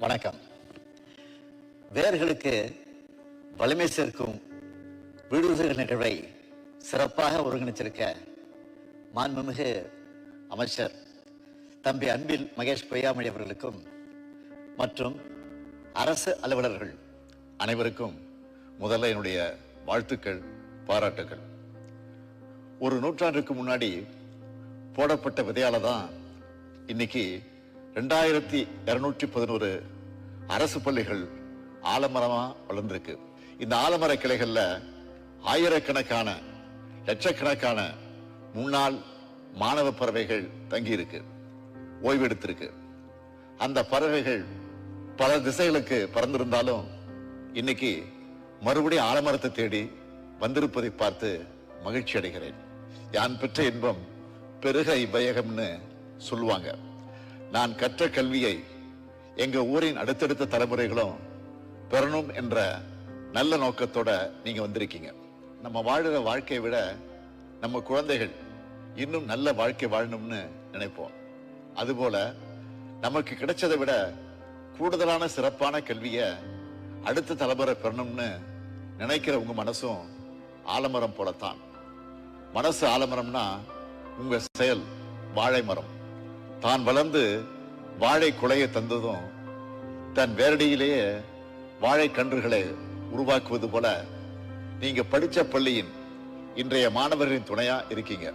வணக்கம். வேர்களுக்கு வலிமை சேர்க்கும் விடுதல் நிகழ்வை சிறப்பாக ஒருங்கிணைச்சிருக்க மாண்புமிகு அமைச்சர் தம்பி அன்பில் மகேஷ் பொய்யாமொழி அவர்களுக்கும் மற்றும் அரசு அலுவலர்கள் அனைவருக்கும் முதல்ல என்னுடைய வாழ்த்துக்கள் பாராட்டுகள் ஒரு நூற்றாண்டுக்கு முன்னாடி போடப்பட்ட விதையால தான் இன்னைக்கு ரெண்டாயிரத்தி இருநூற்றி பதினோரு அரசு பள்ளிகள் ஆலமரமா வளர்ந்திருக்கு. இந்த ஆலமர கிளைகள்ல ஆயிரக்கணக்கான லட்சக்கணக்கான முன்னாள் மாணவ பறவைகள் தங்கியிருக்கு ஓய்வெடுத்திருக்கு. அந்த பறவைகள் பல திசைகளுக்கு பறந்திருந்தாலும் இன்னைக்கு மறுபடியும் ஆலமரத்தை தேடி வந்திருப்பதை பார்த்து மகிழ்ச்சி அடைகிறேன் யான் பெற்ற இன்பம் பெருக இவ்வையகம்னு சொல்லுவாங்க. நான் கற்ற கல்வியை எங்க ஊரின் அடுத்தடுத்த தலைமுறைகளும் பெறணும் என்ற நல்ல நோக்கத்தோட நீங்க வந்திருக்கீங்க. நம்ம வாழ்கிற வாழ்க்கையை விட நம்ம குழந்தைகள் இன்னும் நல்ல வாழ்க்கை வாழணும்னு நினைப்போம். அதுபோல நமக்கு கிடைச்சதை விட கூடுதலான சிறப்பான கல்வியை அடுத்த தலைமுறை பெறணும்னு நினைக்கிற உங்க மனசும் ஆலமரம் போலத்தான். மனசு ஆலமரம்னா உங்க செயல் வாழை மரம் தான் வளர்ந்து வாழை குலையை தந்ததும் தன் வேரடியிலேயே வாழை கன்றுகளை உருவாக்குவது போல நீங்க படிச்ச பள்ளியின் இன்றைய மாணவர்களின் துணையா இருக்கீங்க.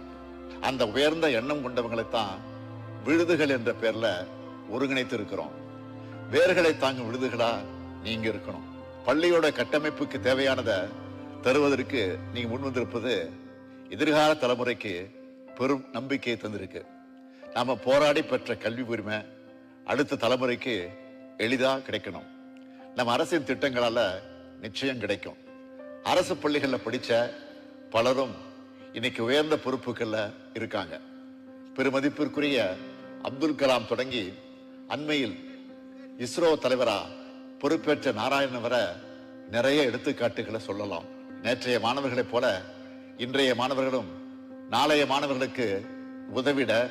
அந்த உயர்ந்த எண்ணம் கொண்டவங்களைத்தான் விழுதுகள் என்ற பேர்ல ஒருங்கிணைத்து இருக்கிறோம் வேர்களை தாங்கும் விழுதுகளா நீங்க இருக்கணும். பள்ளியோட கட்டமைப்புக்கு தேவையானதை தருவதற்கு நீங்க முன் வந்திருப்பது எதிர்கால தலைமுறைக்கு பெரும் நம்பிக்கையை தந்திருக்கு. நாம போராடி பெற்ற கல்வி உரிமை அடுத்த தலைமுறைக்கு எளிதா கிடைக்கணும். நம்ம அரசின் திட்டங்களால நிச்சயம் கிடைக்கும். அரசு பள்ளிகளில் படிச்ச பலரும் இன்னைக்கு உயர்ந்த பொறுப்புகள்ல இருக்காங்க. பெருமதிப்பிற்குரிய அப்துல் கலாம் தொடங்கி அண்மையில் இஸ்ரோ தலைவரா பொறுப்பேற்ற நாராயணன் வர நிறைய எடுத்துக்காட்டுகளை சொல்லலாம். நேற்றைய மாணவர்களைப் போல இன்றைய மாணவர்களும் நாளைய மாணவர்களுக்கு உதவிட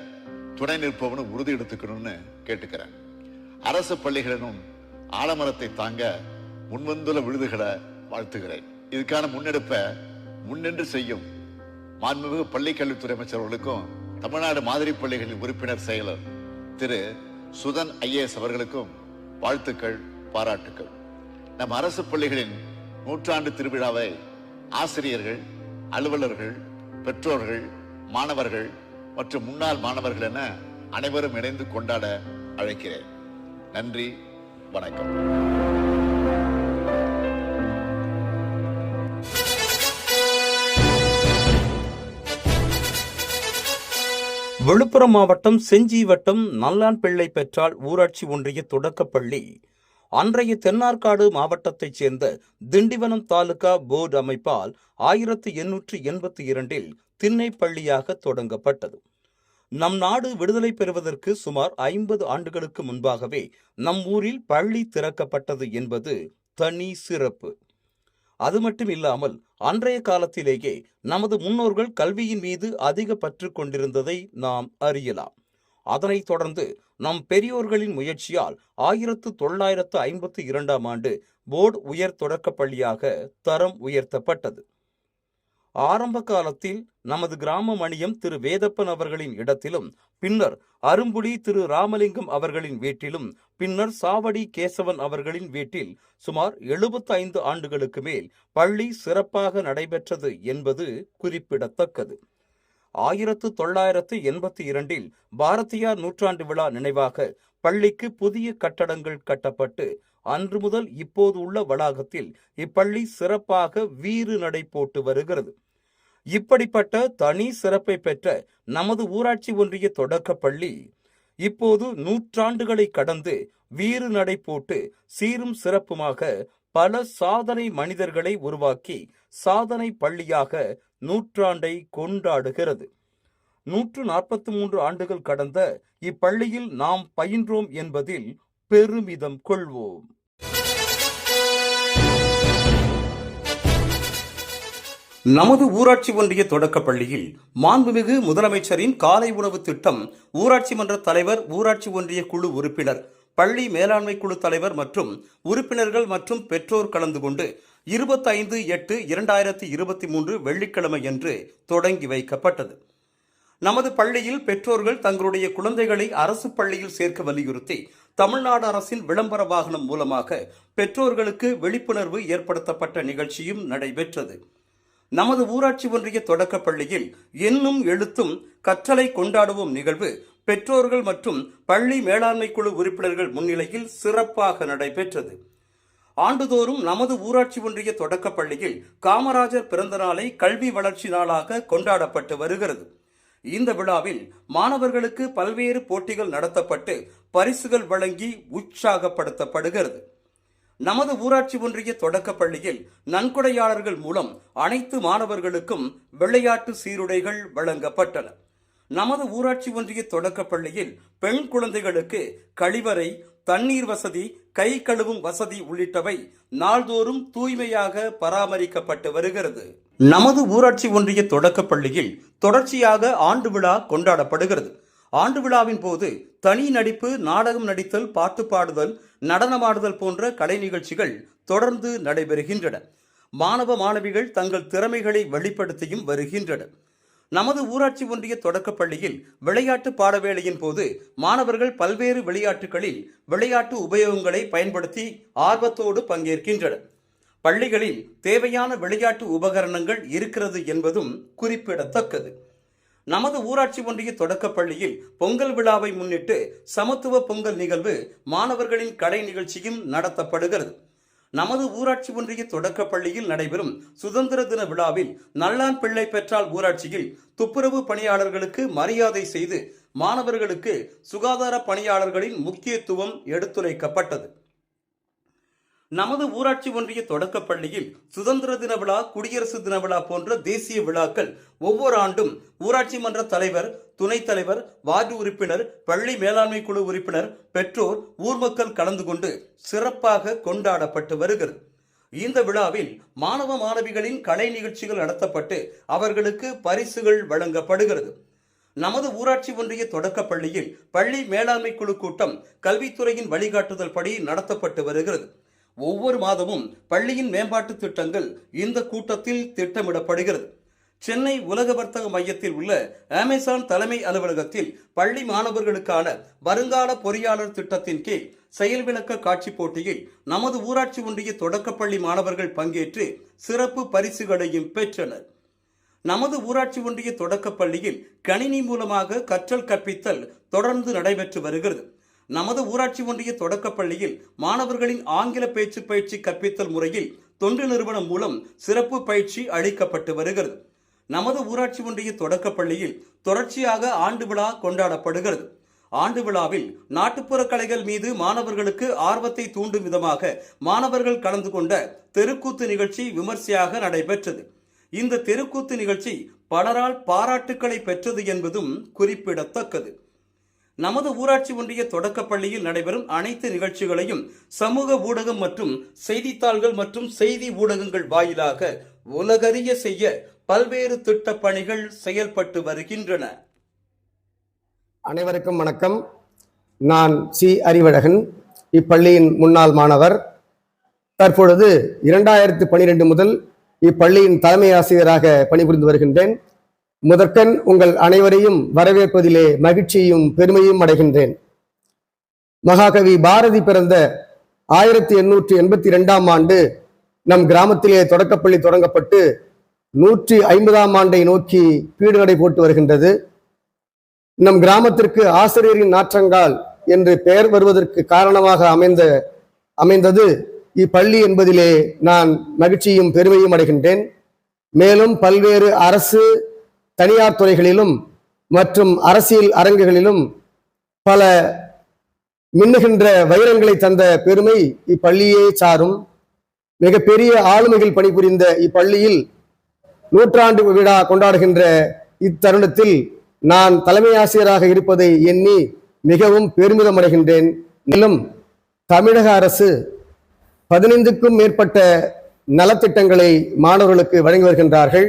துணை நிற்பவனு உறுதி எடுத்துக்கணும்னு கேட்டுக்கிறேன். அரசு பள்ளிகளிலும் ஆலமரத்தை தாங்க முன்வந்துள்ள விழுதுகளை வாழ்த்துகிறேன். இதுக்கான முன்னெடுப்பை முன்னின்று செய்யும் மாண்புமிகு பள்ளி கல்வித்துறை அமைச்சர்களுக்கும் தமிழ்நாடு மாதிரி பள்ளிகளின் உறுப்பினர் செயலர் திரு சுதன் ஐஏஎஸ் அவர்களுக்கும் வாழ்த்துக்கள் பாராட்டுக்கள். நம் அரசு பள்ளிகளின் நூற்றாண்டு திருவிழாவை ஆசிரியர்கள் அலுவலர்கள் பெற்றோர்கள் மாணவர்கள் மற்றும் முன்னாள் மாணவர்கள் என அனைவரும் இணைந்து கொண்டாட அழைக்கிறேன். நன்றி வணக்கம். விழுப்புரம் மாவட்டம் செஞ்சி வட்டம் நல்லான்பிள்ளை பெற்றால் ஊராட்சி ஒன்றிய தொடக்கப்பள்ளி அன்றைய தென்னார்காடு மாவட்டத்தைச் சேர்ந்த திண்டிவனம் தாலுகா போர்டு அமைப்பால் ஆயிரத்து எண்ணூற்று எண்பத்தி இரண்டில் திண்ணைப்பள்ளியாக தொடங்கப்பட்டது. நம் நாடு விடுதலை பெறுவதற்கு சுமார் ஐம்பது ஆண்டுகளுக்கு முன்பாகவே நம் ஊரில் பள்ளி திறக்கப்பட்டது என்பது தனி சிறப்பு. அது மட்டும் இல்லாமல் அன்றைய காலத்திலேயே நமது முன்னோர்கள் கல்வியின் மீது அதிக பற்று கொண்டிருந்ததை நாம் அறியலாம். அதனைத் தொடர்ந்து நம் பெரியோர்களின் முயற்சியால் ஆயிரத்து தொள்ளாயிரத்து ஐம்பத்தி இரண்டாம் ஆண்டு போர்டு உயர் தொடக்கப்பள்ளியாக தரம் உயர்த்தப்பட்டது. ஆரம்ப காலத்தில் நமது கிராம மணியம் திரு வேதப்பன் அவர்களின் இடத்திலும் பின்னர் அரும்புலி திரு ராமலிங்கம் அவர்களின் வீட்டிலும் பின்னர் சாவடி கேசவன் அவர்களின் வீட்டில் சுமார் 75 ஆண்டுகளுக்கு மேல் பள்ளி சிறப்பாக நடைபெற்றது என்பது குறிப்பிடத்தக்கது. ஆயிரத்து தொள்ளாயிரத்து எண்பத்தி இரண்டில் பாரதியார் நூற்றாண்டு விழா நினைவாக பள்ளிக்கு புதிய கட்டடங்கள் கட்டப்பட்டு அன்று முதல் இப்போது உள்ள வளாகத்தில் இப்பள்ளி சிறப்பாக வீறு நடை போட்டு வருகிறது. இப்படிப்பட்ட தனி சிறப்பை பெற்ற நமது ஊராட்சி ஒன்றிய தொடக்கப்பள்ளி இப்போது நூற்றாண்டுகளை கடந்து வீறு நடை போட்டு சீரும் சிறப்புமாக பல சாதனை மனிதர்களை உருவாக்கி சாதனை பள்ளியாக நூற்றாண்டை கொண்டாடுகிறது. நூற்று நாற்பத்தி மூன்று ஆண்டுகள் கடந்த இப்பள்ளியில் நாம் பயின்றோம் என்பதில் பெருமிதம் கொள்வோம். நமது ஊராட்சி ஒன்றிய தொடக்கப் பள்ளியில் மாண்புமிகு முதலமைச்சரின் காலை உணவு திட்டம் ஊராட்சி மன்ற தலைவர் ஊராட்சி ஒன்றிய குழு உறுப்பினர் பள்ளி மேலாண்மை குழு தலைவர் மற்றும் உறுப்பினர்கள் மற்றும் பெற்றோர் கலந்து கொண்டு இருபத்தைந்து எட்டு இரண்டாயிரத்தி இருபத்தி மூன்று வெள்ளிக்கிழமை என்று தொடங்கி வைக்கப்பட்டது. நமது பள்ளியில் பெற்றோர்கள் தங்களுடைய குழந்தைகளை அரசு பள்ளியில் சேர்க்க வலியுறுத்தி தமிழ்நாடு அரசின் விளம்பர வாகனம் மூலமாக பெற்றோர்களுக்கு விழிப்புணர்வு ஏற்படுத்தப்பட்ட நிகழ்ச்சியும் நடைபெற்றது. நமது ஊராட்சி ஒன்றிய தொடக்கப் பள்ளியில் எண்ணும் எழுத்தும் கற்றலை கொண்டாடுவோம் நிகழ்வு பெற்றோர்கள் மற்றும் பள்ளி மேலாண்மை குழு உறுப்பினர்கள் முன்னிலையில் சிறப்பாக நடைபெற்றது. ஆண்டுதோறும் நமது ஊராட்சி ஒன்றிய தொடக்கப் பள்ளியில் காமராஜர் பிறந்த நாளை கல்வி வளர்ச்சி நாளாக கொண்டாடப்பட்டு வருகிறது. இந்த விழாவில் மாணவர்களுக்கு பல்வேறு போட்டிகள் நடத்தப்பட்டு பரிசுகள் வழங்கி உற்சாகப்படுத்தப்படுகிறது. நமது ஊராட்சி ஒன்றிய தொடக்கப் பள்ளியில் நன்கொடையாளர்கள் மூலம் அனைத்து மாணவர்களுக்கும் விளையாட்டு சீருடைகள் வழங்கப்பட்டன. நமது ஊராட்சி ஒன்றிய தொடக்கப் பள்ளியில் பெண் குழந்தைகளுக்கு கழிவறை தண்ணீர் வசதி கை கழுவும் வசதி உள்ளிட்டவை நாள்தோறும் தூய்மையாக பராமரிக்கப்பட்டு வருகிறது. நமது ஊராட்சி ஒன்றிய தொடக்கப் பள்ளியில் தொடர்ச்சியாக ஆண்டு விழா கொண்டாடப்படுகிறது. ஆண்டு விழாவின் போது தனி நடிப்பு நாடகம் நடித்தல் பாட்டு பாடுதல் நடனமாடுதல் போன்ற கலை நிகழ்ச்சிகள் தொடர்ந்து நடைபெறுகின்றன. மாணவ மாணவிகள் தங்கள் திறமைகளை வெளிப்படுத்தியும் வருகின்றனர். நமது ஊராட்சி ஒன்றிய தொடக்கப் பள்ளியில் விளையாட்டு பாடவேளையின் போது மாணவர்கள் பல்வேறு விளையாட்டுகளில் விளையாட்டு உபயோகங்களை பயன்படுத்தி ஆர்வத்தோடு பங்கேற்கின்றனர். பள்ளிகளில் தேவையான விளையாட்டு உபகரணங்கள் இருக்கிறது என்பதும் குறிப்பிடத்தக்கது. நமது ஊராட்சி ஒன்றிய தொடக்கப் பள்ளியில் பொங்கல் விழாவை முன்னிட்டு சமத்துவ பொங்கல் நிகழ்வு மாணவர்களின் கடை நிகழ்ச்சியும் நடத்தப்படுகிறது. நமது ஊராட்சி ஒன்றிய தொடக்கப்பள்ளியில் நடைபெறும் சுதந்திர தின விழாவில் நல்லான் பிள்ளை பெற்றால் ஊராட்சியில் துப்புரவு பணியாளர்களுக்கு மரியாதை செய்து மாணவர்களுக்கு சுகாதார பணியாளர்களின் முக்கியத்துவம் எடுத்துரைக்கப்பட்டது. நமது ஊராட்சி ஒன்றிய தொடக்கப் பள்ளியில் சுதந்திர தின விழா குடியரசு தின விழா போன்ற தேசிய விழாக்கள் ஒவ்வொரு ஆண்டும் ஊராட்சி மன்ற தலைவர் துணைத் தலைவர் வார்டு உறுப்பினர் பள்ளி மேலாண்மை குழு உறுப்பினர் பெற்றோர் ஊர் மக்கள் கலந்து கொண்டு சிறப்பாக கொண்டாடப்பட்டு வருகிறது. இந்த விழாவில் மாணவ மாணவிகளின் கலை நிகழ்ச்சிகள் நடத்தப்பட்டு அவர்களுக்கு பரிசுகள் வழங்கப்படுகிறது. நமது ஊராட்சி ஒன்றிய தொடக்கப் பள்ளியில் பள்ளி மேலாண்மை குழு கூட்டம் கல்வித்துறையின் வழிகாட்டுதல் படி நடத்தப்பட்டு வருகிறது. ஒவ்வொரு மாதமும் பள்ளியின் மேம்பாட்டு திட்டங்கள் இந்த கூட்டத்தில் திட்டமிடப்படுகிறது. சென்னை உலக வர்த்தக மையத்தில் உள்ள அமேசான் தலைமை அலுவலகத்தில் பள்ளி மாணவர்களுக்கான வருங்கால பொறியாளர் திட்டத்தின் கீழ் செயல் விளக்க காட்சி போட்டியில் நமது ஊராட்சி ஒன்றிய தொடக்கப்பள்ளி மாணவர்கள் பங்கேற்று சிறப்பு பரிசுகளையும் பெற்றனர். நமது ஊராட்சி ஒன்றிய தொடக்கப் பள்ளியில் கணினி மூலமாக கற்றல் கற்பித்தல் தொடர்ந்து நடைபெற்று வருகிறது. நமது ஊராட்சி ஒன்றிய தொடக்கப் பள்ளியில் மாணவர்களின் ஆங்கில பேச்சு பயிற்சி கற்பித்தல் முறையில் தொண்டு நிறுவனம் மூலம் சிறப்பு பயிற்சி அளிக்கப்பட்டு வருகிறது. நமது ஊராட்சி ஒன்றிய தொடக்கப்பள்ளியில் தொடர்ச்சியாக ஆண்டு விழா கொண்டாடப்படுகிறது. ஆண்டு விழாவில் நாட்டுப்புற கலைகள் மீது மாணவர்களுக்கு ஆர்வத்தை தூண்டும் விதமாக மாணவர்கள் கலந்து கொண்ட தெருக்கூத்து நிகழ்ச்சி விமர்சையாக நடைபெற்றது. இந்த தெருக்கூத்து நிகழ்ச்சி பலரால் பாராட்டுக்களை பெற்றது என்பதும் குறிப்பிடத்தக்கது. நமது ஊராட்சி ஒன்றிய தொடக்கப் பள்ளியில் நடைபெறும் அனைத்து நிகழ்ச்சிகளையும் சமூக ஊடகம் மற்றும் செய்தித்தாள்கள் மற்றும் செய்தி ஊடகங்கள் வாயிலாக உலகறிய செய்ய பல்வேறு திட்ட பணிகள் செயல்பட்டு வருகின்றன. அனைவருக்கும் வணக்கம். நான் சி அறிவழகன். இப்பள்ளியின் முன்னாள் மாணவர். தற்பொழுது இரண்டாயிரத்து பனிரெண்டு முதல் இப்பள்ளியின் தலைமை ஆசிரியராக பணிபுரிந்து வருகின்றேன். முதற்கண் உங்கள் அனைவரையும் வரவேற்பதிலே மகிழ்ச்சியும் பெருமையும் அடைகின்றேன். மகாகவி பாரதி பிறந்த ஆயிரத்தி எண்ணூற்றி எண்பத்தி இரண்டாம் ஆண்டு நம் கிராமத்திலே தொடக்கப்பள்ளி தொடங்கப்பட்டு நூற்றி ஐம்பதாம் ஆண்டை நோக்கி பீடுகடை போட்டு வருகின்றது. நம் கிராமத்திற்கு ஆசிரியரின் நாற்றங்கால் என்று பெயர் வருவதற்கு காரணமாக அமைந்த அமைந்தது இப்பள்ளி என்பதிலே நான் மகிழ்ச்சியும் பெருமையும் அடைகின்றேன். மேலும் பல்வேறு அரசு தனியார் துறைகளிலும் மற்றும் அரசியல் அரங்குகளிலும் பல மின்னுகின்ற வைரங்களை தந்த பெருமை இப்பள்ளியே சாரும். மிகப்பெரிய ஆளுமைகள் பணிபுரிந்த இப்பள்ளியில் நூற்றாண்டு விழா கொண்டாடுகின்ற இத்தருணத்தில் நான் தலைமை ஆசிரியராக இருப்பதை எண்ணி மிகவும் பெருமிதம் அடைகின்றேன் மேலும் தமிழக அரசு பதினைந்துக்கும் மேற்பட்ட நலத்திட்டங்களை மாணவர்களுக்கு வழங்கி வருகின்றார்கள்.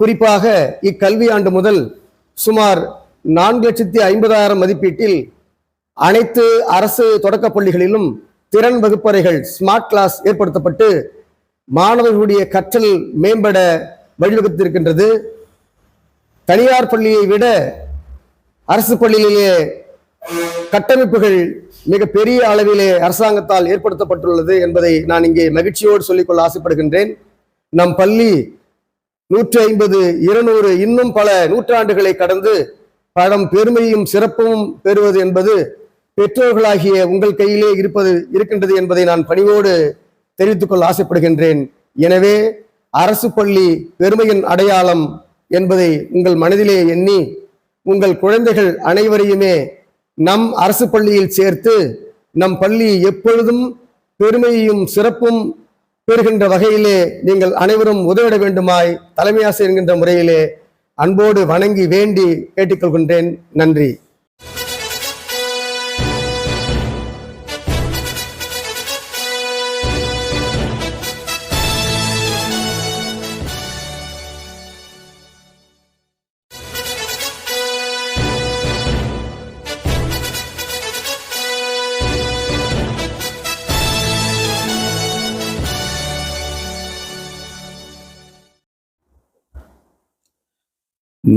குறிப்பாக இக்கல்வியாண்டு முதல் சுமார் நான்கு லட்சத்தி ஐம்பதாயிரம் மதிப்பீட்டில் அனைத்து அரசு தொடக்கப் பள்ளிகளிலும் திறன் வகுப்பறைகள் ஸ்மார்ட் கிளாஸ் ஏற்படுத்தப்பட்டு மாணவர்களுடைய கற்றல் மேம்பட வழிவகுத்திருக்கின்றது. தனியார் பள்ளியை விட அரசு பள்ளியிலே கட்டமைப்புகள் மிக பெரிய அளவிலே அரசாங்கத்தால் ஏற்படுத்தப்பட்டுள்ளது என்பதை நான் இங்கே மகிழ்ச்சியோடு சொல்லிக்கொள்ள ஆசைப்படுகின்றேன். நம் பள்ளி நூற்றி ஐம்பது இருநூறு இன்னும் பல நூற்றாண்டுகளை கடந்து படம் பெருமையும் சிறப்பும் பெறுவது என்பது பெற்றோர்களாகிய உங்கள் கையிலே இருப்பது இருக்கின்றது என்பதை நான் பணிவோடு தெரிவித்துக் கொள்ள ஆசைப்படுகின்றேன். எனவே அரசு பள்ளி பெருமையின் அடையாளம் என்பதை உங்கள் மனதிலே எண்ணி உங்கள் குழந்தைகள் அனைவரையுமே நம் அரசு பள்ளியில் சேர்த்து நம் பள்ளி எப்பொழுதும் பெருமையும் சிறப்பும் பெறுகின்ற வகையிலே நீங்கள் அனைவரும் உதவிட வேண்டுமாய் தலைமை ஆசிரியர் என்கின்ற முறையிலே அன்போடு வணங்கி வேண்டி கேட்டுக்கொள்கின்றேன். நன்றி.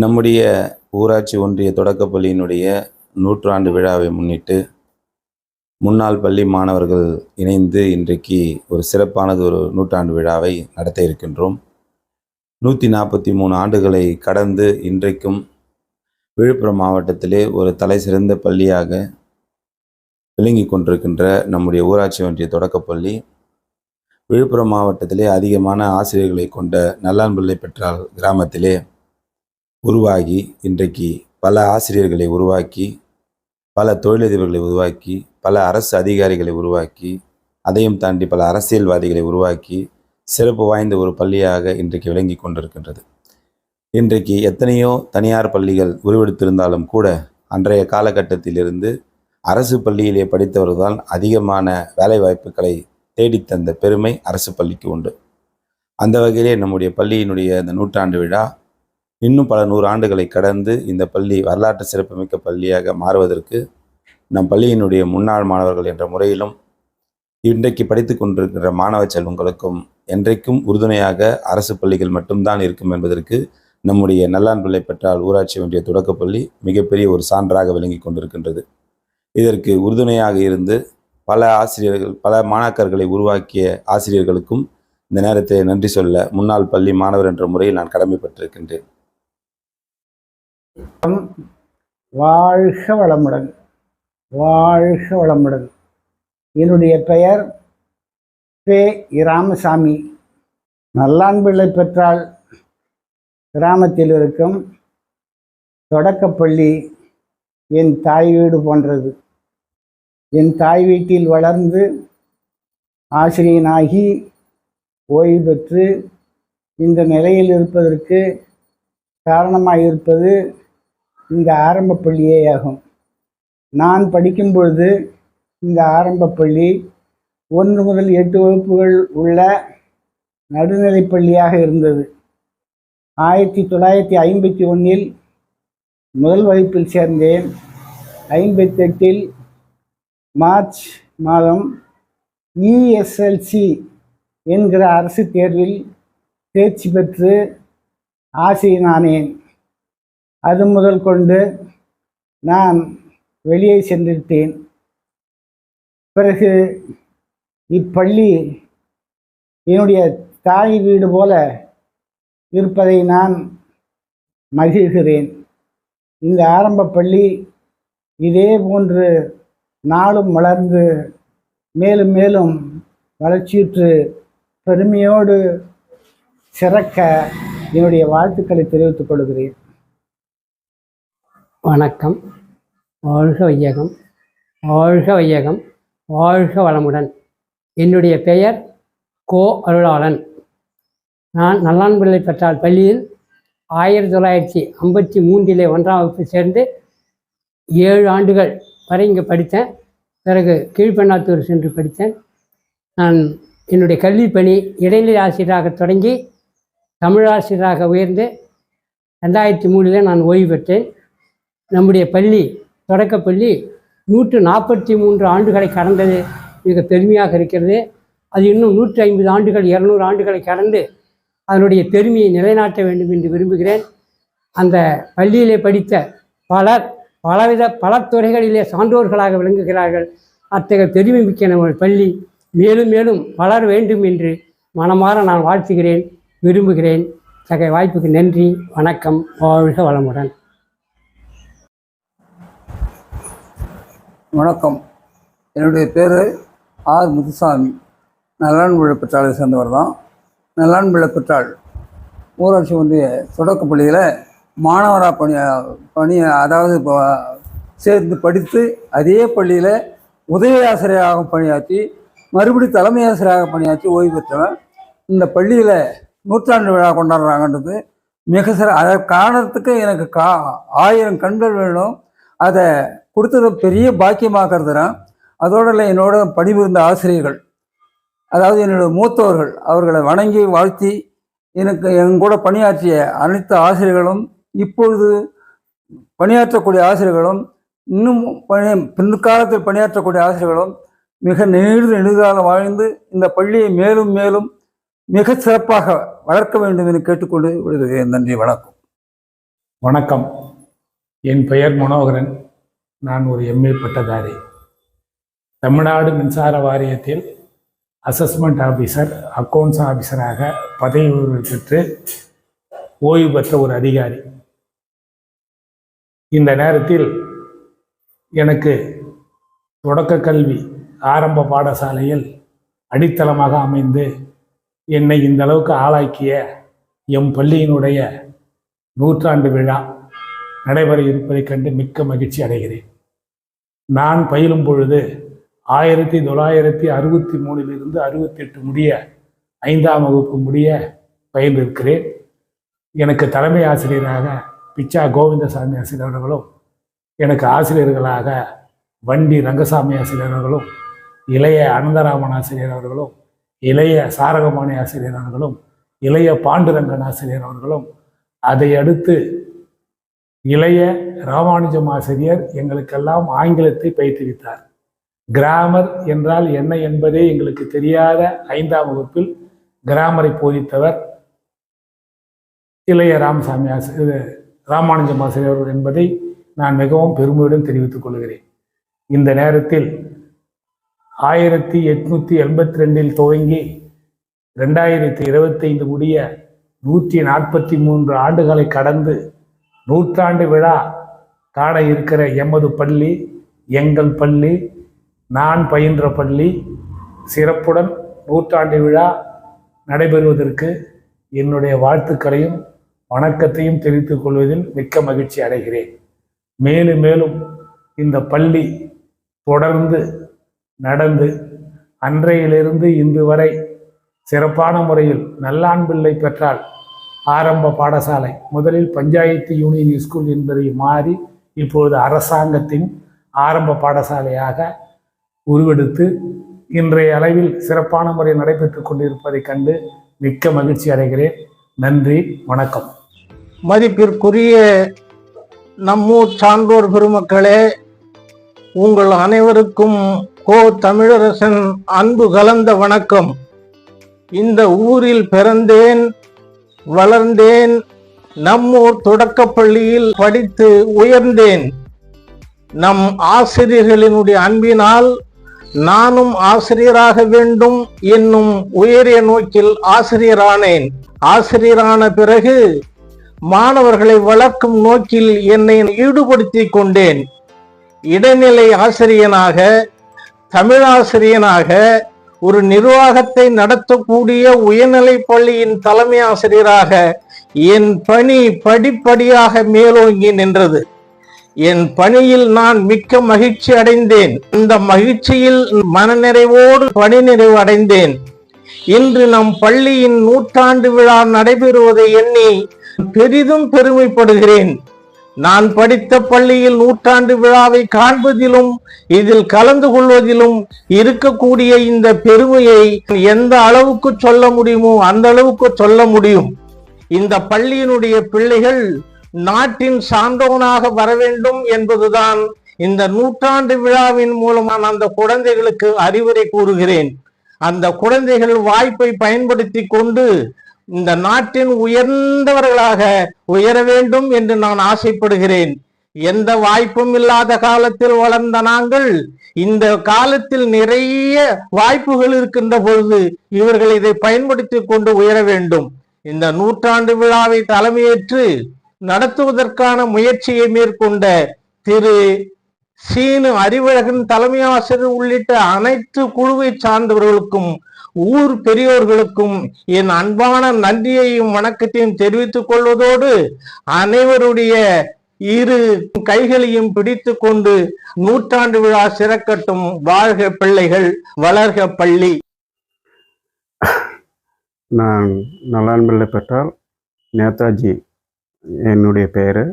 நம்முடைய ஊராட்சி ஒன்றிய தொடக்கப்பள்ளியினுடைய நூற்றாண்டு விழாவை முன்னிட்டு முன்னாள் பள்ளி மாணவர்கள் இணைந்து இன்றைக்கு ஒரு சிறப்பானது ஒரு நூற்றாண்டு விழாவை நடத்த இருக்கின்றோம். நூற்றி நாற்பத்தி மூணு ஆண்டுகளை கடந்து இன்றைக்கும் விழுப்புரம் மாவட்டத்திலே ஒரு தலை சிறந்த பள்ளியாக விளங்கி கொண்டிருக்கின்ற நம்முடைய ஊராட்சி ஒன்றிய தொடக்கப்பள்ளி விழுப்புரம் மாவட்டத்திலே அதிகமான ஆசிரியர்களை கொண்ட நல்லான்பிள்ளை பெற்றால் கிராமத்திலே உருவாகி இன்றைக்கு பல ஆசிரியர்களை உருவாக்கி பல தொழிலதிபர்களை உருவாக்கி பல அரசு அதிகாரிகளை உருவாக்கி அதையும் தாண்டி பல அரசியல்வாதிகளை உருவாக்கி சிறப்பு வாய்ந்த ஒரு பள்ளியாக இன்றைக்கு விளங்கி கொண்டிருக்கின்றது. இன்றைக்கு எத்தனையோ தனியார் பள்ளிகள் உருவெடுத்திருந்தாலும் கூட அன்றைய காலகட்டத்திலிருந்து அரசு பள்ளியிலே படித்தவர்கள்தான் அதிகமான வேலைவாய்ப்புகளை தேடித்தந்த பெருமை அரசு பள்ளிக்கு உண்டு. அந்த வகையிலே நம்முடைய பள்ளியினுடைய இந்த நூற்றாண்டு விழா இன்னும் பல நூறு ஆண்டுகளை கடந்து இந்த பள்ளி வரலாற்று சிறப்புமிக்க பள்ளியாக மாறுவதற்கு நம் பள்ளியினுடைய முன்னாள் மாணவர்கள் என்ற முறையிலும் இன்றைக்கு படித்து கொண்டிருக்கின்ற மாணவ செல்வங்களுக்கும் என்றைக்கும் உறுதுணையாக அரசு பள்ளிகள் மட்டும்தான் இருக்கும் என்பதற்கு நம்முடைய நல்லான்பிள்ளை பெற்றால் ஊராட்சி ஒன்றிய தொடக்கப்பள்ளி மிகப்பெரிய ஒரு சான்றாக விளங்கி கொண்டிருக்கின்றது. இதற்கு உறுதுணையாக இருந்து பல ஆசிரியர்கள் பல மாணாக்கர்களை உருவாக்கிய ஆசிரியர்களுக்கும் இந்த நேரத்தை நன்றி சொல்ல முன்னாள் பள்ளி மாணவர் என்ற முறையில் நான் கடமைப்பட்டிருக்கின்றேன். வாழ்க வளமுடன். வாழ்க வளமுடன். என்னுடைய பெயர் பே இராமசாமி நல்லான்பிள்ளை பெற்றால் கிராமத்தில் இருக்கும் தொடக்கப்பள்ளி என் தாய் வீடு போன்றது. என் தாய் வீட்டில் வளர்ந்து ஆசிரியனாகி ஓய்வு பெற்று இந்த நிலையில் இருப்பதற்கு காரணமாக இருப்பது இந்த ஆரம்ப பள்ளியே ஆகும். நான் படிக்கும் பொழுது இந்த ஆரம்ப பள்ளி ஒன்று முதல் எட்டு வகுப்புகள் உள்ள நடுநிலைப் பள்ளியாக இருந்தது. ஆயிரத்தி தொள்ளாயிரத்தி ஐம்பத்தி ஒன்றில் முதல் வகுப்பில் சேர்ந்தேன். ஐம்பத்தெட்டில் மார்ச் மாதம் இஎஸ்எல்சி என்கிற அரசு தேர்வில் தேர்ச்சி பெற்று ஆசிரியனானேன். அது முதல் கொண்டு நான் வெளியே சென்றுவிட்டேன் பிறகு இப்பள்ளி என்னுடைய தாய் வீடு போல இருப்பதை நான் மகிழ்கிறேன். இந்த ஆரம்ப பள்ளி இதே போன்று நாளும் வளர்ந்து மேலும் மேலும் வளர்ச்சியுற்று பெருமையோடு சிறக்க என்னுடைய வாழ்த்துக்களை தெரிவித்துக் கொள்கிறேன். வணக்கம். வாழ்க வையகம். வாழ்க வையகம். வாழ்க வளமுடன். என்னுடைய பெயர் கோ அருளாளன். நான் நல்லான்பிள்ளை பெற்றால் பள்ளியில் ஆயிரத்தி தொள்ளாயிரத்தி ஐம்பத்தி மூன்றிலே ஒன்றாம் வகுப்பு சேர்ந்து ஏழு ஆண்டுகள் வரை இங்கே படித்தேன். பிறகு கீழ்பெண்ணாத்தூர் சென்று படித்தேன். நான் என்னுடைய கல்வி பணி இடைநிலை ஆசிரியராக தொடங்கி தமிழாசிரியராக உயர்ந்து ரெண்டாயிரத்தி மூணில் நான் ஓய்வு பெற்றேன். நம்முடைய பள்ளி தொடக்கப்பள்ளி நூற்று நாற்பத்தி மூன்று ஆண்டுகளை கடந்தது. மிக பெருமையாக இருக்கிறது. அது இன்னும் நூற்றி ஐம்பது ஆண்டுகள் இரநூறு ஆண்டுகளை கடந்து அதனுடைய பெருமையை நிலைநாட்ட வேண்டும் என்று விரும்புகிறேன். அந்த பள்ளியிலே படித்த பலர் பலவித பல துறைகளிலே சான்றோர்களாக விளங்குகிறார்கள். அத்தகைய பெருமை மிக்க நம்ம பள்ளி. மேலும் மேலும் வளர வேண்டும் என்று மனமாற நான் வாழ்த்துகிறேன் விரும்புகிறேன். தகை வாய்ப்புக்கு நன்றி வணக்கம் வாழ்க வளமுடன். வணக்கம். என்னுடைய பேர் ஆர். முத்துசாமி. நல்லான் பெற்றாலை சேர்ந்தவர் தான். நல்லான் பெற்றால் ஊராட்சி ஒன்றிய தொடக்கப்பள்ளியில் மாணவராக பணி பணி அதாவது இப்போ சேர்ந்து படித்து அதே பள்ளியில் உதவி ஆசிரியராக பணியாற்றி மறுபடி தலைமை ஆசிரியராக பணியாற்றி ஓய்வு பெற்றவன். இந்த பள்ளியில் நூற்றாண்டு விழா கொண்டாடுறாங்கன்றது மிக சிற அதை காரணத்துக்கு எனக்கு கா ஆயிரம் கண்கள் வேணும். அதை கொடுத்தது பெரிய பாக்கியமாக கருதுகிறேன் அதோட இல்லை என்னோட பணிபுரிந்த ஆசிரியர்கள் அதாவது என்னோட மூத்தவர்கள் அவர்களை வணங்கி வாழ்த்தி எனக்கு என் கூட பணியாற்றிய அனைத்து ஆசிரியர்களும் இப்பொழுது பணியாற்றக்கூடிய ஆசிரியர்களும் இன்னும் பணி பின்காலத்தில் பணியாற்றக்கூடிய ஆசிரியர்களும் மிக நீண்ட நெடுகாலம் வாழ்ந்து இந்த பள்ளியை மேலும் மேலும் மிக சிறப்பாக வளர்க்க வேண்டும் என்று கேட்டுக்கொண்டு விடுகிறேன். நன்றி வணக்கம். வணக்கம். என் பெயர் மனோகரன். நான் ஒரு எம்ஏ பட்டதாரி. தமிழ்நாடு மின்சார வாரியத்தில் அசஸ்மெண்ட் ஆஃபீஸர் அக்கௌண்ட்ஸ் ஆஃபீஸராக பதவி உயர்வு பெற்று ஓய்வு பெற்ற ஒரு அதிகாரி. இந்த நேரத்தில் எனக்கு தொடக்க கல்வி ஆரம்ப பாடசாலையில் அடித்தளமாக அமைந்து என்னை இந்த அளவுக்கு ஆளாக்கிய எம் பள்ளியினுடைய நூற்றாண்டு விழா நடைபெற இருப்பதைக் கண்டு மிக்க மகிழ்ச்சி அடைகிறேன். நான் பயிலும் பொழுது ஆயிரத்தி தொள்ளாயிரத்தி அறுபத்தி மூணிலிருந்து அறுபத்தெட்டு முடிய ஐந்தாம் வகுப்பு முடிய பயின்றிருக்கிறேன். எனக்கு தலைமை ஆசிரியராக பிச்சா கோவிந்தசாமி ஆசிரியர் அவர்களும் எனக்கு ஆசிரியர்களாக வண்டி ரங்கசாமி ஆசிரியர் அவர்களும் இளைய அனந்தராமன் ஆசிரியர் அவர்களும் இளைய சாரகமானி ஆசிரியர் அவர்களும் இளைய பாண்டுரங்கன் ஆசிரியர் அவர்களும் அதை அடுத்து இளைய ராமானுஜம் ஆசிரியர் எங்களுக்கெல்லாம் ஆங்கிலத்தை பயிற்றுவித்தார். கிராமர் என்றால் என்ன என்பதே எங்களுக்கு தெரியாத ஐந்தாம் வகுப்பில் கிராமரை போதித்தவர் இளைய ராமசாமி ஆசிரியர் ராமானுஜம் ஆசிரியர் என்பதை நான் மிகவும் பெருமையுடன் தெரிவித்துக் கொள்கிறேன். இந்த நேரத்தில் ஆயிரத்தி எட்நூத்தி எண்பத்தி ரெண்டில் துவங்கி ரெண்டாயிரத்தி இருபத்தைந்து முடிய நூற்றி நாற்பத்தி மூன்று ஆண்டுகளை கடந்து நூற்றாண்டு விழா காண இருக்கிற எமது பள்ளி எங்கள் பள்ளி நான் பயின்ற பள்ளி சிறப்புடன் நூற்றாண்டு விழா நடைபெறுவதற்கு என்னுடைய வாழ்த்துக்களையும் வணக்கத்தையும் தெரிவித்துக் கொள்வதில் மிக்க மகிழ்ச்சி அடைகிறேன். மேலும் மேலும் இந்த பள்ளி தொடர்ந்து நடந்து அன்றையிலிருந்து இன்று வரை சிறப்பான முறையில் நல்லான்பிள்ளை பெற்றால் ஆரம்ப பாடசாலை. முதலில் பஞ்சாயத்து யூனியன் ஸ்கூல் என்பதை மாறி இப்பொழுது அரசாங்கத்தின் ஆரம்ப பாடசாலையாக உருவெடுத்து இன்றைய அளவில் சிறப்பான முறை நடைபெற்றுக் கொண்டிருப்பதைக் கண்டு மிக்க மகிழ்ச்சி அடைகிறேன். நன்றி வணக்கம். மதிப்பிற்குரிய நம்மூர் சான்றோர் பெருமக்களே உங்கள் அனைவருக்கும் கோ தமிழரசன் அன்பு கலந்த வணக்கம். இந்த ஊரில் பிறந்தேன் வளர்ந்தேன். நம்மூர் தொடக்கப்பள்ளியில் படித்து உயர்ந்தேன். நம் ஆசிரியர்களினுடைய அன்பினால் நானும் ஆசிரியராக வேண்டும். என்னும் உயரிய நோக்கில் ஆசிரியரானேன். ஆசிரியரான பிறகு மாணவர்களை வளர்க்கும் நோக்கில் என்னை ஈடுபடுத்திக் கொண்டேன். இடைநிலை ஆசிரியனாக தமிழாசிரியனாக ஒரு நிர்வாகத்தை நடத்தக்கூடிய உயர்நிலை பள்ளியின் தலைமை ஆசிரியராக என் பணி படிப்படியாக மேலோங்கி நின்றது. என் பணியில் நான் மிக்க மகிழ்ச்சி அடைந்தேன். இந்த மகிழ்ச்சியில் மனநிறைவோடு பணி நிறைவு அடைந்தேன். இன்று நம் பள்ளியின் நூற்றாண்டு விழா நடைபெறுவதை எண்ணி பெரிதும் பெருமைப்படுகிறேன். நான் படித்த பள்ளியில் நூற்றாண்டு விழாவை காண்பதிலும் இதில் கலந்து கொள்வதிலும் இருக்கக்கூடிய இந்த பெருமையை எந்த அளவுக்கு சொல்ல முடியுமோ அந்த அளவுக்கு சொல்ல முடியும். இந்த பள்ளியினுடைய பிள்ளைகள் நாட்டின் சான்றோனாக வர வேண்டும் என்பதுதான் இந்த நூற்றாண்டு விழாவின் மூலமாக அந்த குழந்தைகளுக்கு அறிவுரை கூறுகிறேன். அந்த குழந்தைகள் வாய்ப்பை பயன்படுத்தி கொண்டு இந்த நாட்டின் உயர்ந்தவர்களாக உயர வேண்டும் என்று நான் ஆசைப்படுகிறேன். எந்த வாய்ப்பும் இல்லாத காலத்தில் வளர்ந்த நாங்கள் இந்த காலத்தில் நிறைய வாய்ப்புகள் இருக்கின்ற பொழுது இவர்கள் இதை பயன்படுத்தி கொண்டு உயர வேண்டும். இந்த நூற்றாண்டு விழாவை தலைமையேற்று நடத்துவதற்கான முயற்சியை மேற்கொண்ட திரு. சீனு அறிவழகன் தலைமை ஆசிரியர் உள்ளிட்ட அனைத்து குழுவை சார்ந்தவர்களுக்கும் ஊர் பெரியோர்களுக்கும் என் அன்பான நன்றியையும் வணக்கத்தையும் தெரிவித்துக் கொள்வதோடு அனைவருடைய இரு கைகளையும் பிடித்து கொண்டு நூற்றாண்டு விழா சிறக்கட்டும். வாழ்க பிள்ளைகள் வளர்க பள்ளி. நான் நல்லான்பிள்ளை பெற்றால் நேதாஜி என்னுடைய பேர்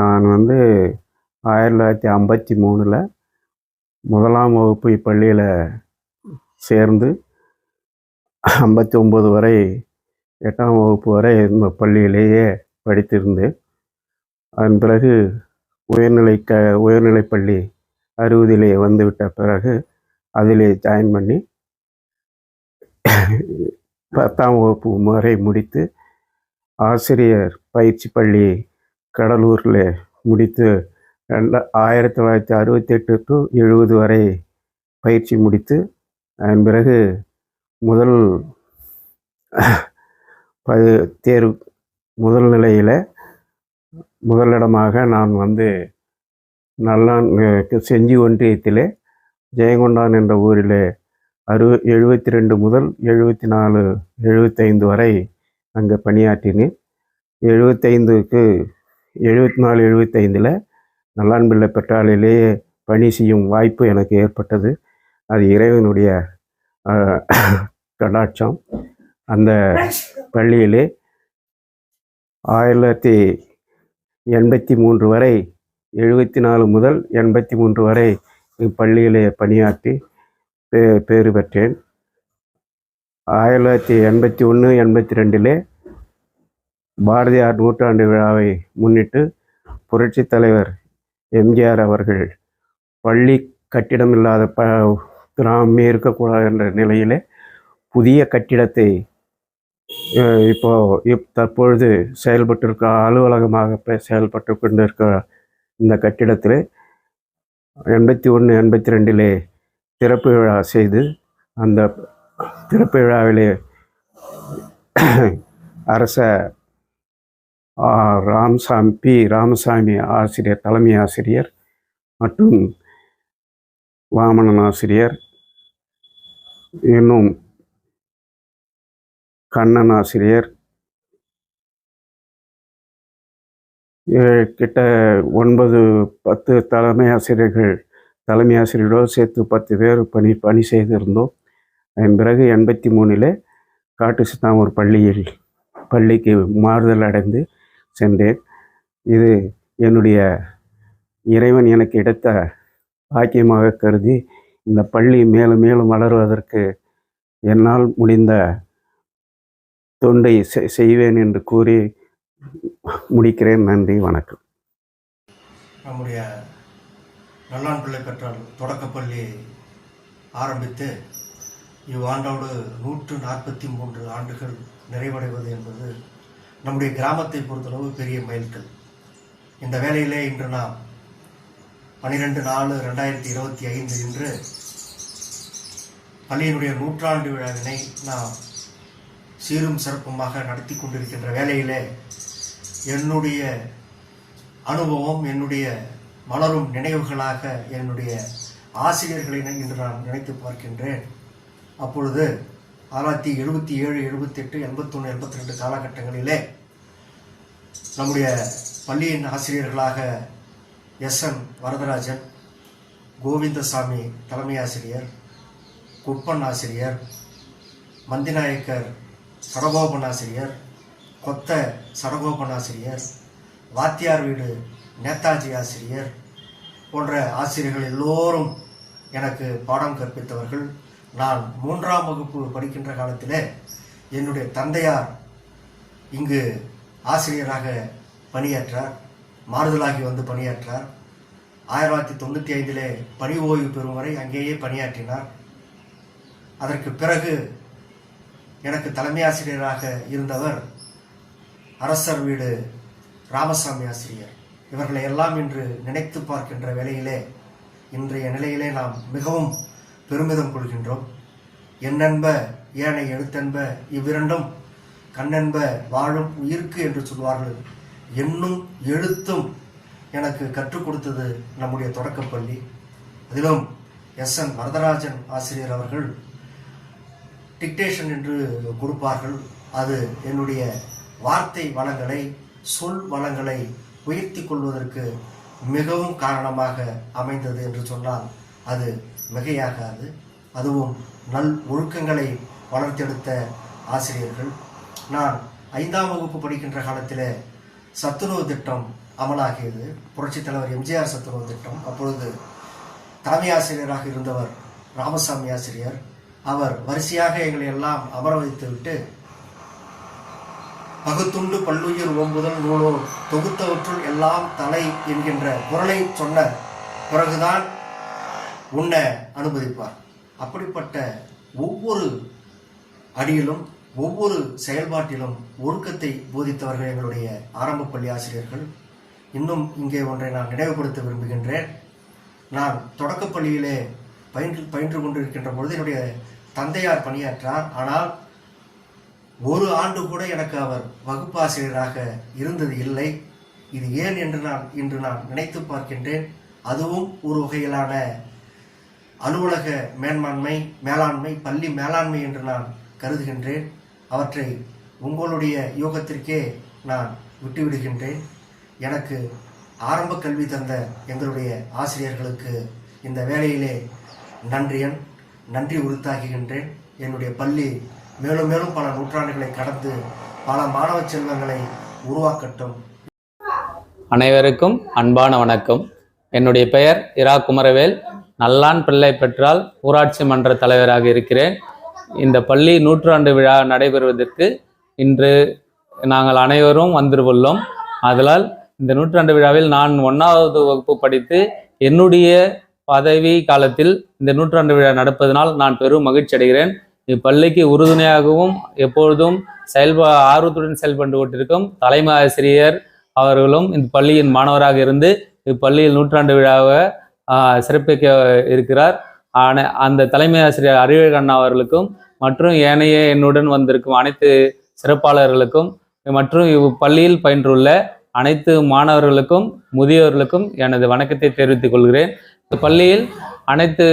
நான் வந்து ஆயிரத்தி தொள்ளாயிரத்தி ஐம்பத்தி மூணில் முதலாம் வகுப்பு இப்பள்ளியில் சேர்ந்து ஐம்பத்தி ஒம்பது வரை எட்டாம் வகுப்பு வரை இந்த பள்ளியிலேயே படித்திருந்தேன் அதன் பிறகு உயர்நிலை க உயர்நிலைப் பள்ளி அறுபதிலே வந்துவிட்ட பிறகு அதிலே ஜாயின் பண்ணி பத்தாம் வகுப்பு வரை முடித்து ஆசிரியர் பயிற்சி பள்ளி கடலூரில் முடித்து ரெண்டு ஆயிரத்தி தொள்ளாயிரத்தி அறுபத்தெட்டு டு எழுபது வரை பயிற்சி முடித்து அதன் பிறகு முதல் ப தேர்வு முதல் நிலையில் முதலிடமாக நான் வந்து நல்லான் செஞ்சி ஒன்றியத்திலே ஜெயங்கொண்டான் என்ற ஊரிலே அறு எழுபத்தி ரெண்டு முதல் எழுபத்தி நாலு எழுபத்தைந்து வரை அங்கே பணியாற்றினேன். எழுபத்தைந்துக்கு எழுபத்தி நாலு எழுபத்தைந்தில் நல்லான்பிள்ளை பெற்றாலிலேயே பணி செய்யும் வாய்ப்பு எனக்கு ஏற்பட்டது. அது இறைவனுடைய கடாட்சம். அந்த பள்ளியிலே ஆயிரத்தி தொள்ளாயிரத்தி எண்பத்தி மூன்று வரை எழுபத்தி நாலு முதல் எண்பத்தி மூன்று வரை இப்பள்ளியிலே பணியாற்றி பே- பேறு பெற்றேன். ஆயிரத்தி தொள்ளாயிரத்தி எண்பத்தி ஒன்று எண்பத்தி ரெண்டிலே பாரதியார் நூற்றாண்டு விழாவை முன்னிட்டு புரட்சித் தலைவர் எம்ஜிஆர் அவர்கள் பள்ளி கட்டிடம் இல்லாத ப கிராமமே இருக்கக்கூடாது என்ற நிலையிலே புதிய கட்டிடத்தை இப்போ இப் தற்பொழுது செயல்பட்டிருக்க அலுவலகமாக இப்ப செயல்பட்டு கொண்டிருக்க இந்த கட்டிடத்தில் எண்பத்தி ஒன்று எண்பத்தி ரெண்டிலே திறப்பு விழா செய்து அந்த திறப்பு விழாவிலே அரச ராம்சாமி பி ராமசாமி ஆசிரியர் தலைமை ஆசிரியர் மற்றும் வாமணன் ஆசிரியர் இன்னும் கண்ணன் ஆசிரியர் கிட்ட ஒன்பது பத்து தலைமை ஆசிரியர்கள் தலைமை ஆசிரியரோடு சேர்த்து பத்து பேர் பணி பணி செய்திருந்தோம். அதன் பிறகு எண்பத்தி மூணில் காட்டு சித்தாமூர் பள்ளியில் பள்ளிக்கு மாறுதல் அடைந்து சென்றேன். இது என்னுடைய இறைவன் எனக்கு எடுத்த பாக்கியமாக கருதி இந்த பள்ளி மேலும் மேலும் வளருவதற்கு என்னால் முடிந்த தொண்டை செ- செய்வேன் என்று கூறி முடிக்கிறேன். நன்றி வணக்கம். நம்முடைய நல்லான்பிள்ளை பெற்றால் தொடக்கப்பள்ளி ஆரம்பித்து இவ்வாண்டோடு நூற்று நாற்பத்தி மூன்று ஆண்டுகள் நிறைவடைவது என்பது நம்முடைய கிராமத்தை பொறுத்தளவு பெரிய மைல்கல். இந்த வேலையிலே இன்று நாம் பன்னிரெண்டு நாலு ரெண்டாயிரத்தி இருபத்தி ஐந்து இன்று பள்ளியினுடைய நூற்றாண்டு விழாவினை நாம் சீரும் சிறப்புமாக நடத்தி கொண்டிருக்கின்ற வேலையிலே என்னுடைய அனுபவம் என்னுடைய மலரும் நினைவுகளாக என்னுடைய ஆசிரியர்களை இன்று நான் நினைத்து பார்க்கின்றேன். அப்பொழுது ஆயிரத்தி எழுபத்தி ஏழு எழுபத்தெட்டு எண்பத்தொன்று எண்பத்தி ரெண்டு காலகட்டங்களிலே நம்முடைய பள்ளியின் ஆசிரியர்களாக எஸ். என். வரதராஜன் கோவிந்தசாமி தலைமை ஆசிரியர் குப்பன் ஆசிரியர் மந்திநாயக்கர் சடகோபனாசிரியர் கொத்த சடகோபன் ஆசிரியர் வாத்தியார் வீடு நேதாஜி ஆசிரியர் போன்ற ஆசிரியர்கள் எல்லோரும் எனக்கு பாடம் கற்பித்தவர்கள். நான் மூன்றாம் வகுப்பு படிக்கின்ற காலத்திலே என்னுடைய தந்தையார் இங்கு ஆசிரியராக பணியாற்றார் மாறுதலாகி வந்து பணியாற்றார். ஆயிரத்தி தொள்ளாயிரத்தி தொண்ணூற்றி ஐந்திலே பணி ஓய்வு பெறும் வரை அங்கேயே பணியாற்றினார். அதற்கு பிறகு எனக்கு தலைமை ஆசிரியராக இருந்தவர் அரசர் வீடு ராமசாமி ஆசிரியர். இவர்களை எல்லாம் இன்று நினைத்து பார்க்கின்ற வேளையிலே இன்றைய நிலையிலே நாம் மிகவும் பெருமிதம் கொள்கின்றோம். என்னென்ப ஏனை எழுத்தென்ப இவ்விரண்டும் கண்ணென்ப வாழும் உயிர்க்கு என்று சொல்வார்கள். எண்ணும் எழுத்தும் எனக்கு கற்றுக் கொடுத்தது நம்முடைய தொடக்கப்பள்ளி. அதிலும் எஸ் என் வரதராஜன் ஆசிரியர் அவர்கள் டிக்டேஷன் என்று கொடுப்பார்கள். அது என்னுடைய வார்த்தை வளங்களை சொல் வளங்களை உயர்த்தி கொள்வதற்கு மிகவும் காரணமாக அமைந்தது என்று சொன்னால் அது மிகையாகாது. அதுவும் நல் ஒழுக்கங்களை வளர்த்தெடுத்த ஆசிரியர்கள். நான் ஐந்தாம் வகுப்பு படிக்கின்ற காலத்தில் சத்துணவு திட்டம் அமலாகியது. புரட்சித் தலைவர் எம்ஜிஆர் சத்துணவு திட்டம். அப்பொழுது தலைமை ஆசிரியராக இருந்தவர் ராமசாமி ஆசிரியர். அவர் வரிசையாக எங்களை எல்லாம் அமர வைத்துவிட்டு பகுத்துண்டு பல்லுயிர் ஓம்புதல் நூலோ தொகுத்தவற்றுள் எல்லாம் தலை என்கின்ற குரலை சொன்ன பிறகுதான் உன்னை அனுமதிப்பார். அப்படிப்பட்ட ஒவ்வொரு அடியிலும் ஒவ்வொரு செயல்பாட்டிலும் ஒழுக்கத்தை போதித்தவர்கள் எங்களுடைய ஆரம்ப பள்ளி ஆசிரியர்கள். இன்னும் இங்கே ஒன்றை நான் நினைவுபடுத்த விரும்புகின்றேன். நான் தொடக்கப்பள்ளியிலே பயின்று பயின்று கொண்டிருக்கின்ற பொழுது என்னுடைய தந்தையார் பணியாற்றார் ஆனால் ஒரு ஆண்டு கூட எனக்கு அவர் வகுப்பாசிரியராக இருந்தது இல்லை. இது ஏன் என்று நான் இன்று நான் நினைத்து பார்க்கின்றேன். அதுவும் ஒரு வகையிலான அலுவலக மேன்மாண்மை மேலாண்மை பள்ளி மேலாண்மை என்று நான் கருதுகின்றேன். அவற்றை உங்களுடைய யோகத்திற்கே நான் விட்டுவிடுகின்றேன். எனக்கு ஆரம்ப கல்வி தந்த எங்களுடைய ஆசிரியர்களுக்கு இந்த வேலையிலே நன்றியன் நன்றி உறுத்தாக்குகின்றேன். என்னுடைய பள்ளி மேலும் மேலும் பல நூற்றாண்டுகளை கடந்து பல மாணவ செல்வங்களை உருவாக்கட்டும். அனைவருக்கும் அன்பான வணக்கம். என்னுடைய பெயர் இரா குமரவேல். நல்லான் பிள்ளை பெற்றால் ஊராட்சி மன்ற தலைவராக இருக்கிறேன். இந்த பள்ளி நூற்றாண்டு விழா நடைபெறுவதற்கு இன்று நாங்கள் அனைவரும் வந்துள்ளோம் ஆதலால் இந்த நூற்றாண்டு விழாவில் நான் ஒன்றாவது வகுப்பு படித்து என்னுடைய பதவி காலத்தில் இந்த நூற்றாண்டு விழா நடப்பதனால் நான் பெரும் மகிழ்ச்சி அடைகிறேன். இப்பள்ளிக்கு உறுதுணையாகவும் எப்பொழுதும் செயல்பா ஆர்வத்துடன் செயல்பட்டு கொண்டிருக்கும் தலைமை ஆசிரியர் அவர்களும் இந்த பள்ளியின் மாணவராக இருந்து இப்பள்ளியில் நூற்றாண்டு விழாவை சிறப்பிக்க இருக்கிறார். ஆன அந்த தலைமை ஆசிரியர் அறிவழகு அண்ணா அவர்களுக்கும் மற்றும் ஏனைய என்னுடன் வந்திருக்கும் அனைத்து சிறப்பாளர்களுக்கும் மற்றும் இப்பள்ளியில் பயின்றுள்ள அனைத்து மாணவர்களுக்கும் முதியோர்களுக்கும் எனது வணக்கத்தை தெரிவித்துக் கொள்கிறேன். பள்ளியில் அனைத்து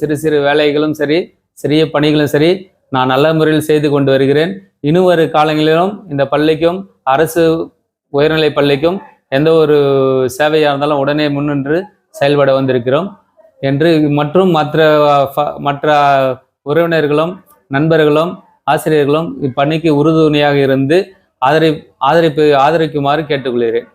சிறு சிறு வேலைகளும் சரி சிறிய பணிகளும் சரி நான் நல்ல முறையில் செய்து கொண்டு வருகிறேன். இன்னும் ஒரு காலங்களிலும் இந்த பள்ளிக்கும் அரசு உயர்நிலை பள்ளிக்கும் எந்த ஒரு சேவையாக இருந்தாலும் உடனே முன்னின்று செயல்பட வந்திருக்கிறோம். என்று மற்றும் மற்ற மற்ற உறவினர்களும் நண்பர்களும் ஆசிரியர்களும் இப்பணிக்கு உறுதுணையாக இருந்து ஆதரி ஆதரிப்பு ஆதரிக்குமாறு கேட்டுக்கொள்கிறேன்.